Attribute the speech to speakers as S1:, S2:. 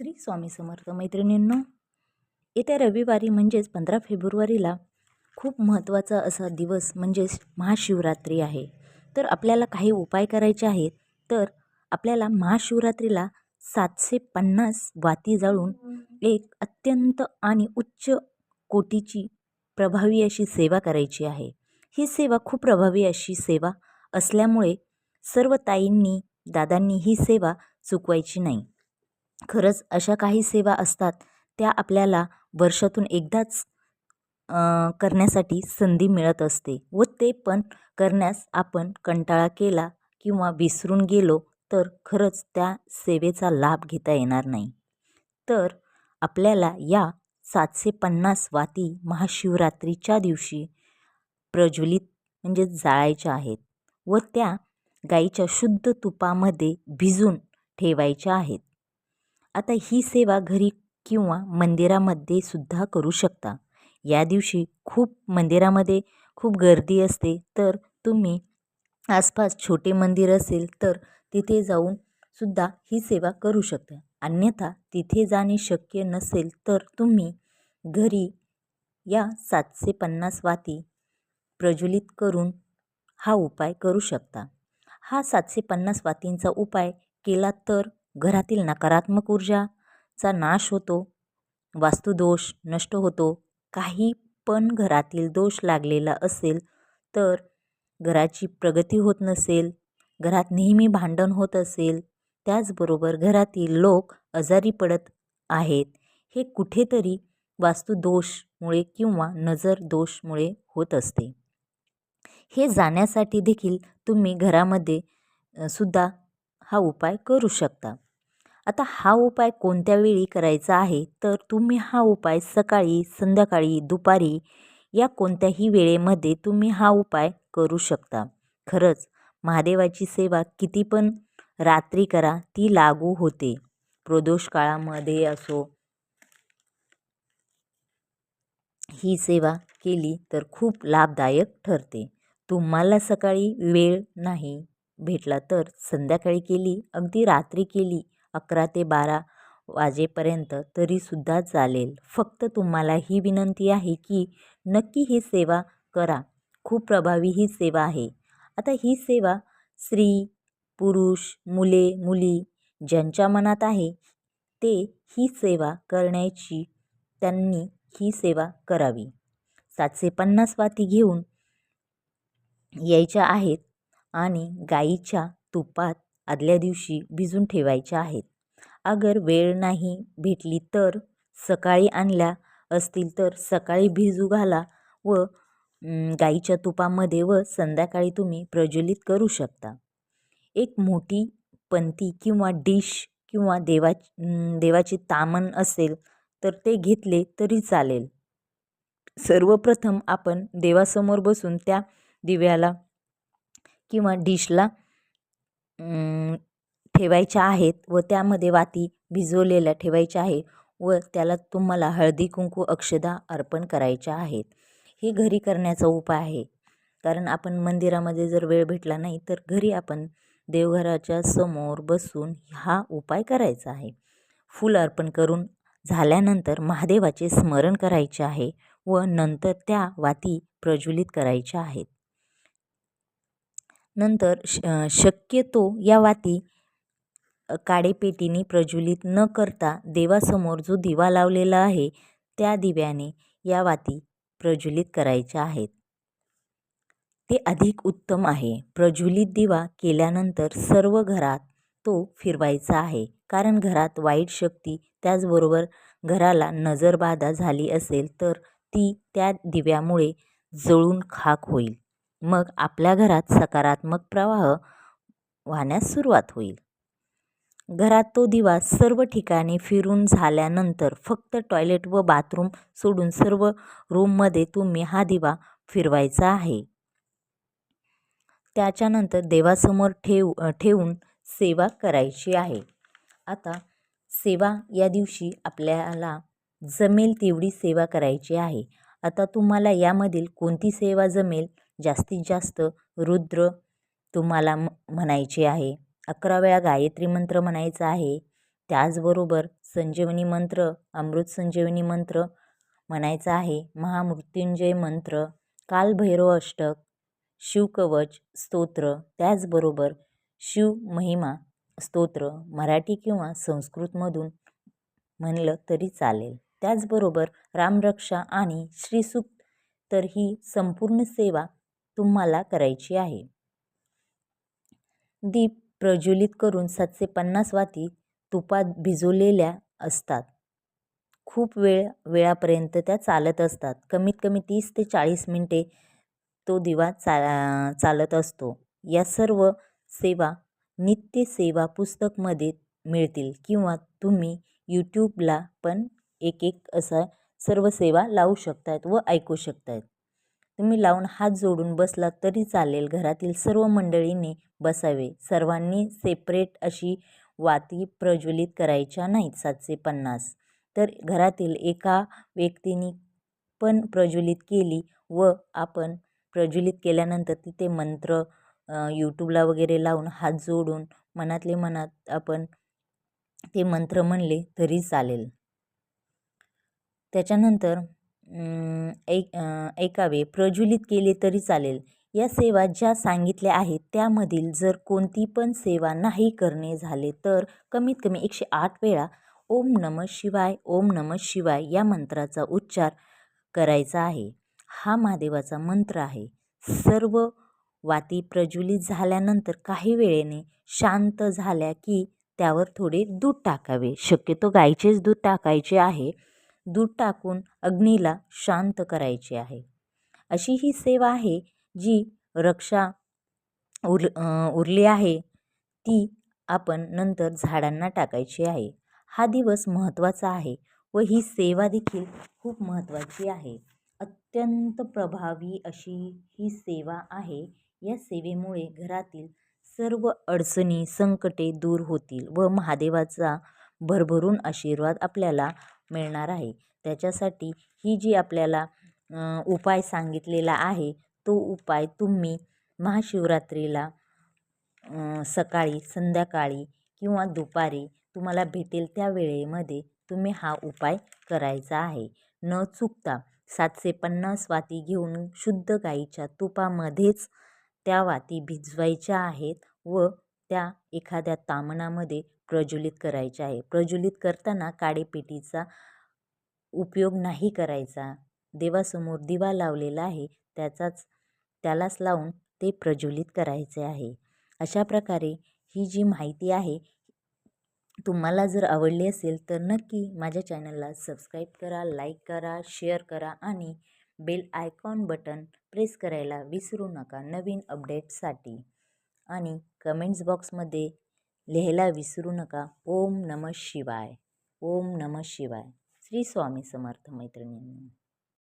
S1: श्री स्वामी समर्थ मैत्रिणींनो येत्या रविवारी म्हणजेच पंधरा फेब्रुवारीला खूप महत्त्वाचा असा दिवस म्हणजेच महाशिवरात्री आहे. तर आपल्याला काही उपाय करायचे आहेत तर आपल्याला महाशिवरात्रीला सातशे पन्नास वाती जाळून एक अत्यंत आणि उच्च कोटीची प्रभावी अशी सेवा करायची आहे. ही सेवा खूप प्रभावी अशी सेवा असल्यामुळे सर्व ताईंनी दादांनी ही सेवा चुकवायची नाही. खरंच अशा काही सेवा असतात त्या आपल्याला वर्षातून एकदाच करण्यासाठी संधी मिळत असते व ते पण करण्यास आपण कंटाळा केला किंवा विसरून गेलो तर खरंच त्या सेवेचा लाभ घेता येणार नाही. तर आपल्याला या सातशे पन्नास वाती महाशिवरात्रीच्या दिवशी प्रज्वलित म्हणजे जाळायच्या आहेत व त्या गाईच्या शुद्ध तुपामध्ये भिजून ठेवायच्या आहेत. आता ही सेवा घरी किंवा मंदिरामध्ये सुद्धा करू शकता. या दिवशी खूप मंदिरामध्ये खूप गर्दी असते तर तुम्ही आसपास छोटे मंदिर असेल तर तिथे जाऊन सुद्धा ही सेवा करू शकता. अन्यथा तिथे जाणे शक्य नसेल तर तुम्ही घरी या सातशे पन्नास वाती प्रज्वलित करून हा उपाय करू शकता. हा सातशे पन्नास वातींचा उपाय केला तर घरातील नकारात्मक ऊर्जाचा नाश होतो वास्तुदोष नष्ट होतो. काही पण घरातील दोष लागलेला असेल तर घराची प्रगती होत नसेल घरात नेहमी भांडण होत असेल त्याचबरोबर घरातील लोक आजारी पडत आहेत. हे कुठेतरी वास्तुदोषमुळे किंवा नजर दोषमुळे होत असते. हे जाण्यासाठी देखील तुम्ही घरामध्ये सुद्धा हा उपाय करू शकता. आता हा उपाय कोणत्या वेळी करायचा आहे? तर तुम्ही हा उपाय सकाळी संध्याकाळी दुपारी या कोणत्याही वेळेमध्ये तुम्ही हा उपाय करू शकता. खरंच महादेवाची सेवा किती पण रात्री करा ती लागू होते. प्रदोष काळामध्ये असो ही सेवा केली तर खूप लाभदायक ठरते. तुम्हाला सकाळी वेळ नाही. भेटला तर संध्याकाळी केली अगदी रात्री केली अकरा ते बारा वाजेपर्यंत तरीसुद्धा चालेल. फक्त तुम्हाला ही विनंती आहे की नक्की ही सेवा करा. खूप प्रभावी ही सेवा आहे. आता ही सेवा स्त्री पुरुष मुले मुली ज्यांच्या मनात आहे ते ही सेवा करण्याची त्यांनी ही सेवा करावी. सातशे पन्नास वाती घेऊन यायच्या आहेत आणि गाईच्या तुपात आदल्या दिवशी भिजून ठेवायच्या आहेत. अगर वेळ नाही भेटली तर सकाळी आणल्या असतील तर सकाळी भिजू घाला व गाईच्या तुपामध्ये व संध्याकाळी तुम्ही प्रज्वलित करू शकता. एक मोठी पंती किंवा डिश किंवा देवा देवाचे तामण असेल तर ते घेतले तरी चालेल. सर्वप्रथम आपण देवासमोर बसून त्या दिव्याला किंवा डिशला ठेवायच्या आहेत व त्यामध्ये वाती भिजवलेल्या ठेवायच्या आहे व त्याला तुम्हाला हळदी कुंकू अक्षदा अर्पण करायच्या आहेत. हे घरी करण्याचा उपाय आहे. कारण आपण मंदिरामध्ये जर वेळ भेटला नाही तर घरी आपण देवघराच्या समोर बसून हा उपाय करायचा आहे. फूल अर्पण करून झाल्यानंतर महादेवाचे स्मरण करायचे आहे व नंतर त्या वाती प्रज्वलित करायच्या आहेत. नंतर श शक्यतो या वाती काडेपेटीने प्रज्वलित न करता देवासमोर जो दिवा लावलेला आहे त्या दिव्याने या वाती प्रज्वलित करायच्या आहेत. ते अधिक उत्तम आहे. प्रज्वलित दिवा केल्यानंतर सर्व घरात तो फिरवायचा आहे. कारण घरात वाईट शक्ती त्याचबरोबर घराला नजरबाधा झाली असेल तर ती त्या दिव्यामुळे जळून खाक होईल. मग आपल्या घरात सकारात्मक प्रवाह वाहण्यास सुरुवात होईल. घरात तो दिवा सर्व ठिकाणी फिरून झाल्यानंतर फक्त टॉयलेट व बाथरूम सोडून सर्व रूममध्ये तुम्ही हा दिवा फिरवायचा आहे. त्याच्यानंतर देवासमोर ठेव ठेवून सेवा करायची आहे. आता सेवा या दिवशी आपल्याला जमेल तेवढी सेवा करायची आहे. आता तुम्हाला यामधील कोणती सेवा जमेल जास्तीत जास्त रुद्र तुम्हाला म्हणायचे आहे. अकरा वेळा गायत्री मंत्र म्हणायचा आहे. त्याचबरोबर संजीवनी मंत्र अमृत संजीवनी मंत्र म्हणायचा आहे. महामृत्युंजय मंत्र कालभैरव अष्टक शिवकवच स्तोत्र त्याचबरोबर शिव महिमा स्तोत्र मराठी किंवा संस्कृतमधून म्हणलं तरी चालेल. त्याचबरोबर रामरक्षा आणि श्रीसूक्त तर ही संपूर्ण सेवा तुम्हाला करायची आहे. दीप प्रज्वलित करून सातशे पन्नास वाती तुपात भिजवलेल्या असतात. खूप वेळ वेळापर्यंत त्या चालत असतात. कमीत कमी तीस ते चाळीस मिनटे तो दिवा चा चालत असतो. या सर्व सेवा नित्य सेवा पुस्तकमध्ये मिळतील किंवा तुम्ही यूट्यूबला पण एक एक असा सर्व सेवा लावू शकतायत व ऐकू शकतायत. तुम्ही लावून हात जोडून बसला तरी चालेल. घरातील सर्व मंडळींनी बसावे. सर्वांनी सेपरेट अशी वाती प्रज्वलित करायच्या नाहीत सातशे पन्नास. तर घरातील एका व्यक्तीने पण प्रज्वलित केली व आपण प्रज्वलित केल्यानंतर तिथे मंत्र यूट्यूबला वगैरे लावून हात जोडून मनातले मनात आपण ते मंत्र म्हणले तरी चालेल. त्याच्यानंतर ऐक ऐकावे प्रज्वलित केले तरी चालेल. या सेवा ज्या सांगितल्या आहेत त्यामधील जर कोणती पण सेवा नाही करणे झाले तर कमीत कमी एकशे आठ वेळा ओम नम शिवाय ओम नम शिवाय या मंत्राचा उच्चार करायचा आहे. हा महादेवाचा मंत्र आहे. सर्व वाती प्रज्वलित झाल्यानंतर काही वेळेने शांत झाल्या की त्यावर थोडे दूध टाकावे. शक्यतो गाईचेच दूध टाकायचे आहे. दूध टाकून अग्नीला शांत करायचे आहे. अशी ही सेवा आहे जी रक्षा उर उरली आहे. ती आपण नंतर झाडांना टाकायची आहे. हा दिवस महत्त्वाचा आहे व ही सेवा देखील खूप महत्त्वाची आहे. अत्यंत प्रभावी अशी ही सेवा आहे. या सेवेमुळे घरातील सर्व अडचणी संकटे दूर होतील व महादेवाचा भरभरून आशीर्वाद आपल्याला मिळणार आहे. त्याच्यासाठी ही जी आपल्याला उपाय सांगितलेला आहे तो उपाय तुम्ही महाशिवरात्रीला सकाळी संध्याकाळी किंवा दुपारी तुम्हाला भेटेल त्या वेळेमध्ये तुम्ही हा उपाय करायचा आहे. न चुकता सातशे पन्नास वाती घेऊन शुद्ध गाईच्या तुपामध्येच त्या वाती भिजवायच्या आहेत व त्या एखाद्या तामणामध्ये प्रज्वलित करायचे आहे. प्रज्वलित करताना काडेपेटीचा उपयोग नाही करायचा. देवासमोर दिवा लावलेला आहे त्याचाच त्यालाच लावून ते प्रज्वलित करायचे आहे. अशा प्रकारे ही जी माहिती आहे तुम्हाला जर आवडली असेल तर नक्की माझ्या चॅनलला सबस्क्राईब करा लाईक करा शेअर करा आणि बेल आयकॉन बटन प्रेस करायला विसरू नका नवीन अपडेटसाठी आणि कमेंट्स बॉक्समध्ये लिहायला विसरू नका. ओम नम शिवाय. ओम नम शिवाय. श्री स्वामी समर्थ मैत्रिणींनी.